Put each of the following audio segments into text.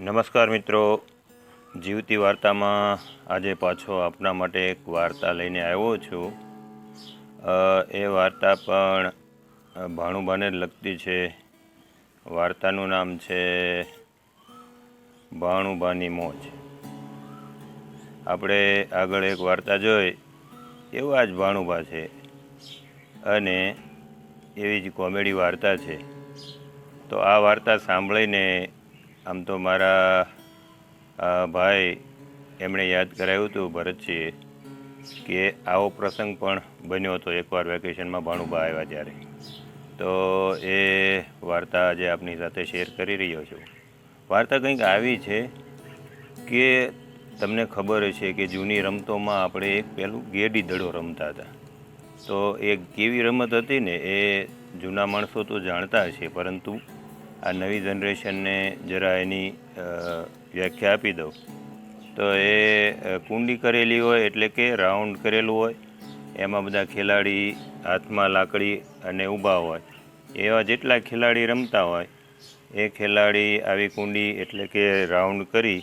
નમસ્કાર મિત્રો. જીવતી વાર્તામાં આજે પાછો આપના માટે એક વાર્તા લઈને આવ્યો છું. એ વાર્તા પણ ભાણુબાને લગતી છે. વાર્તાનું નામ છે ભાણુભાની મોજ. આપણે આગળ એક વાર્તા જોઈ. એવા જ ભાણુભા છે. અને એવી જ કોમેડી વાર્તા છે. તો આ વાર્તા સાંભળીને આમ તો મારા ભાઈ એમણે યાદ કરાવ્યું હતું ભરતજીએ કે આવો પ્રસંગ પણ બન્યો હતો એકવાર વેકેશનમાં ભાણુબા આવ્યા ત્યારે. તો એ વાર્તા આજે આપની સાથે શેર કરી રહ્યો છું. વાર્તા કંઈક આવી છે કે તમને ખબર છે કે જૂની રમતોમાં આપણે એક પેલું ગેડી દડો રમતા હતા. તો એ કેવી રમત હતી ને એ જૂના માણસો તો જાણતા હશે, પરંતુ આ નવી જનરેશનને જરા એની વ્યાખ્યા આપી દઉં. તો એ કુંડી કરેલી હોય એટલે કે રાઉન્ડ કરેલું હોય, એમાં બધા ખેલાડી હાથમાં લાકડી અને ઊભા હોય. એવા જેટલા ખેલાડી રમતા હોય, એ ખેલાડી આવી કુંડી એટલે કે રાઉન્ડ કરી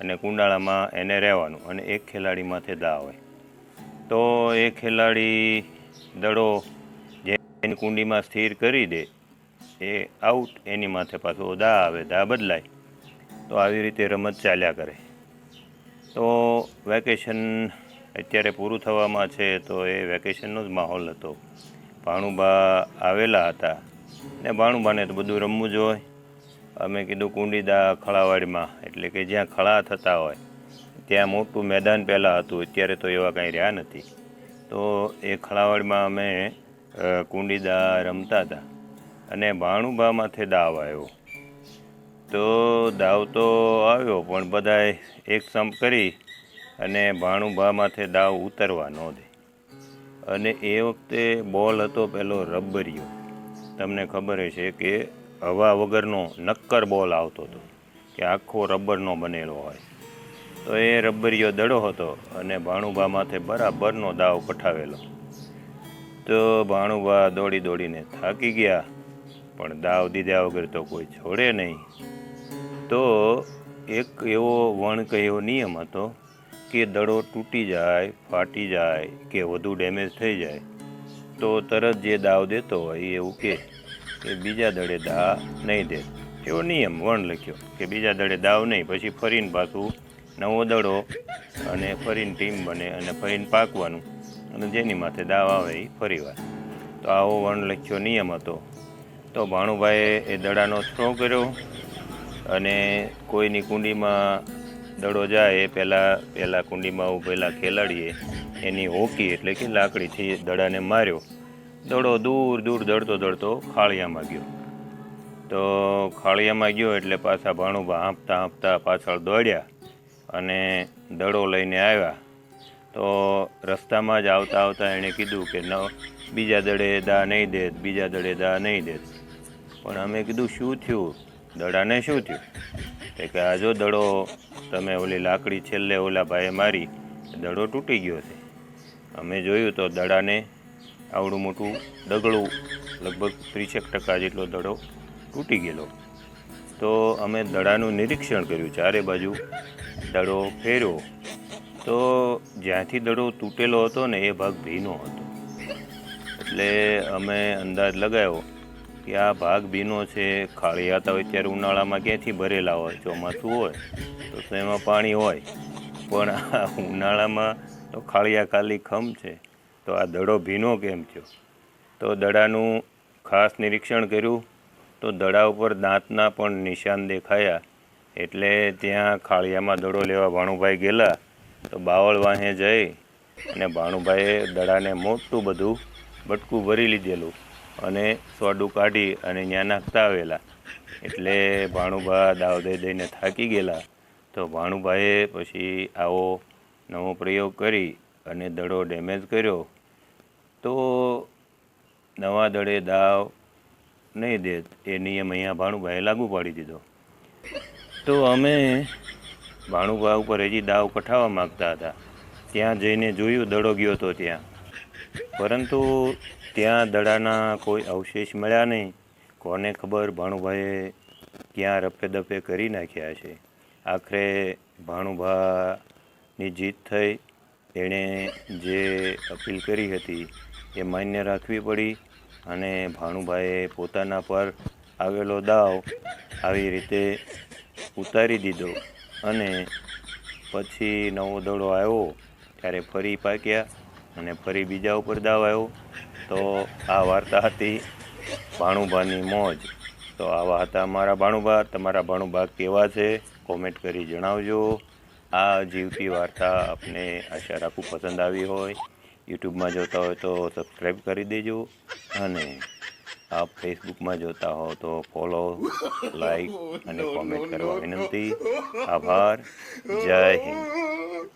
અને કુંડાળામાં એને રહેવાનું અને એક ખેલાડી માથે દા હોય. તો એ ખેલાડી દડો જે કુંડીમાં સ્થિર કરી દે એ આઉટ એની માથે પાછો દા આવે, દા બદલાય. તો આવી રીતે રમત ચાલ્યા કરે. તો વેકેશન અત્યારે પૂરું થવામાં છે તો એ વેકેશનનો જ માહોલ હતો. ભાણુબા આવેલા હતા ને ભાણુબાને તો બધું રમવું જ હોય. અમે કીધું કુંડીદા ખળાવાડીમાં, એટલે કે જ્યાં ખળા થતા હોય, ત્યાં મોટું મેદાન પહેલાં હતું, અત્યારે તો એવા કાંઈ રહ્યા નથી. તો એ ખળાવાડીમાં અમે કુંડીદા રમતા હતા. અને ભાણુભામાંથી માથે દાવ આવ્યો. તો દાવ તો આવ્યો, પણ બધાએ એક સમ કરી અને ભાણુભામાંથી માથે દાવ ઉતરવા ન દે. અને એ વખતે બોલ હતો પેલો રબરિયો. તમને ખબર છે કે હવા વગરનો નક્કર બોલ આવતો હતો, કે આખો રબરનો બનેલો હોય. તો એ રબરિયો દડો હતો અને ભાણુભા માથે બરાબરનો દાવ પઠાવેલો. તો ભાણુભા દોડી દોડીને થાકી ગયા પણ દાવ દીધા વગર તો કોઈ છોડે નહીં. તો એક એવો વણ કે એવો નિયમ હતો કે દડો તૂટી જાય, ફાટી જાય કે વધુ ડેમેજ થઈ જાય. તો તરત જે દાવ દેતો હોય એ એવું કે કે બીજા દડે દા નહીં દે. એવો નિયમ વણ લખ્યો કે બીજા દડે દાવ નહીં, પછી ફરીને પાછું નવો દડો અને ફરીને ટીમ બને અને ફરીને પાકવાનું અને જેની માથે દાવ આવે એ ફરી વાર તો આવો વણ લખ્યો નિયમ હતો. તો ભાણુભાઈએ એ દડાનો થ્રો કર્યો અને કોઈની કુંડીમાં દડો જાય એ પહેલાં પહેલાં કુંડીમાં ઉભેલા ખેલાડીએ એની હોકી એટલે કે લાકડીથી દડાને માર્યો. દડો દૂર દૂર દડતો દડતો ખાળિયામાં ગયો. તો ખાળિયામાં ગયો એટલે પાછા ભાણુભા હાંપતા હાંપતા પાછળ દોડ્યા અને દડો લઈને આવ્યા. તો રસ્તામાં જ આવતા આવતા એણે કીધું કે ન, બીજા દડે દા નહીં દેત, બીજા દડે દા નહીં દે પણ અમે કીધું, શું થયું? દડાને શું થયું? તે કે, આ જો દડો, તમે ઓલી લાકડી છેલ્લે ઓલા ભાઈએ મારી, દડો તૂટી ગયો છે. અમે જોયું તો દડાને આવડું મોટું ડગળું લગભગ ત્રીસેક ટકા જેટલો દડો તૂટી ગયેલો. તો અમે દડાનું નિરીક્ષણ કર્યું, ચારે બાજુ દડો ફેર્યો. તો જ્યાંથી દડો તૂટેલો હતો ને, એ ભાગ ભીનો હતો. એટલે અમે અંદાજ લગાવ્યો કે આ ભાગ ભીનો છે, ખાળી આવતા હોય ત્યારે ઉનાળામાં ક્યાંથી ભરેલા હોય, ચોમાસું હોય, તો એમાં પાણી હોય. પણ આ ઉનાળામાં તો ખાળિયા ખાલી ખમ છે, તો આ દડો ભીનો કેમ થયો? તો દડાનું ખાસ નિરીક્ષણ કર્યું, તો દડા ઉપર દાંતના પણ નિશાન દેખાયા. એટલે ત્યાં ખાળિયામાં દડો લેવા ભાણુભાઈ ગયેલા, તો બાવળ વાહે જઈ અને ભાણુભાઈએ દડાને મોટું બધું બટકું ભરી લીધેલું. અને સોડું કાઢી અને ત્યાં નાખતા આવેલા. એટલે ભાણુભા દાવ દઈ દઈને થાકી ગયેલા. તો ભાણુભાઈએ પછી આવો નવો પ્રયોગ કરી અને દડો ડેમેજ કર્યો. તો નવા દડે દાવ નહીં દે એ નિયમ અહીંયા ભાણુભાઈએ લાગુ પાડી દીધો. તો અમે ભાણુભા ઉપર હજી દાવ કઠાવવા માગતા હતા. ત્યાં જઈને જોયું દડો ગયો તો ત્યાં. પરંતુ ત્યાં દડાના કોઈ અવશેષ મળ્યા નહીં. કોને ખબર ભાણુભાઈએ ક્યાં રફે દફે કરી નાખ્યા છે. આખરે ભાણુભાની જીત થઈ. એણે જે અપીલ કરી હતી એ માન્ય રાખવી પડી અને ભાણુભાઈએ પોતાના પર આવેલો દાવ આવી રીતે ઉતારી દીધો અને પછી નવો દડો આવ્યો ત્યારે ફરી પાક્યા અને ફરી બીજા ઉપર દાવ આવ્યો. તો આ વાર્તા હતી ભાણુભાની મોજ. તો આવા હતા અમારા ભાણુભા તમારા ભાણુભા કેવા છે? કોમેન્ટ કરી જણાવજો. આ જીવતી વાર્તા આપને આશા રાખું પસંદ આવી હોય. યુટ્યુબમાં જોતા હોય તો સબસ્ક્રાઈબ કરી દેજો અને આપ ફેસબુકમાં જોતા હો તો ફોલો લાઈક અને કોમેન્ટ કરવા વિનંતી. આભાર. જય હિન્દ.